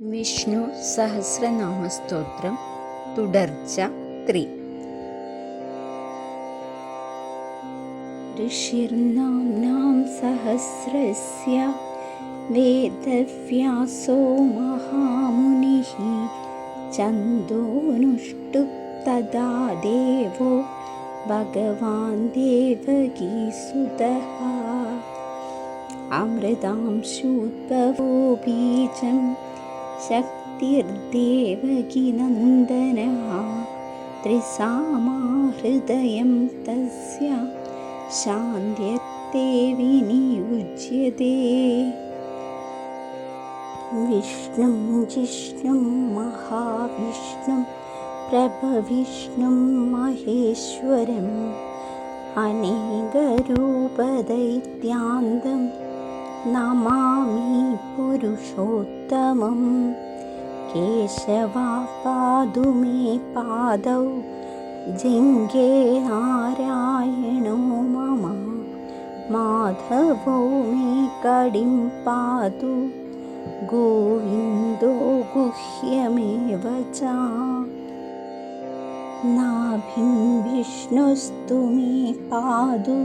വിഷ്ണു സഹസ്രനാമസ്തോത്രം തുടർച്ച ത്രീ. ഋഷിർനാം സഹസ്രസ്യ വേദവ്യാസോ മഹാമുനി ചന്ദോനുഷ്ടു തദാ ദേവോ ഭഗവാൻ ദേവകീസുത. അമൃതാംശൂദ്ഭവോ ബീജം शक्तिर्देवकीनन्दनः त्रिसामाहृदयं तस्य शान्त्यर्थे विनियुज्यते। विष्णुं जिष्णुं महाविष्णुं प्रभविष्णुं महेश्वरम् अनेकरूपदैत्यान्तं नमामि पुरुषोत्तमं केशवा पादु मे पादौ जिङ्गे नारायणो मम। माधवो मे कडिं पातु गोविन्दो गुह्यमेव च। नाभिं विष्णुस्तु मे पादु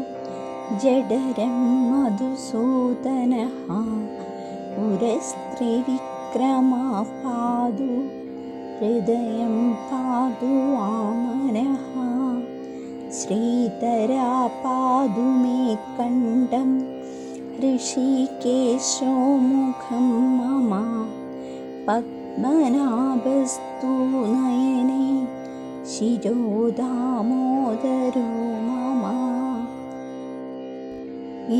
जडरं मधुसूदनः पुरस्त्रिविक्रमा पादु हृदयं पादु वामनः श्रीधरा पादु मे कण्ठं ऋषिकेशो मुखं मम पद्मनाभस्तु नयने शिरो दामोदरो मम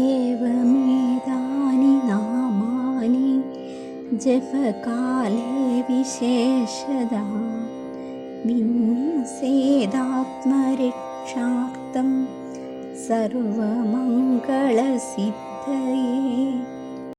एवमेतानि जपकाले विशेषदा विन्यसेदात्मरक्षार्थं सर्वमङ्गलसिद्धये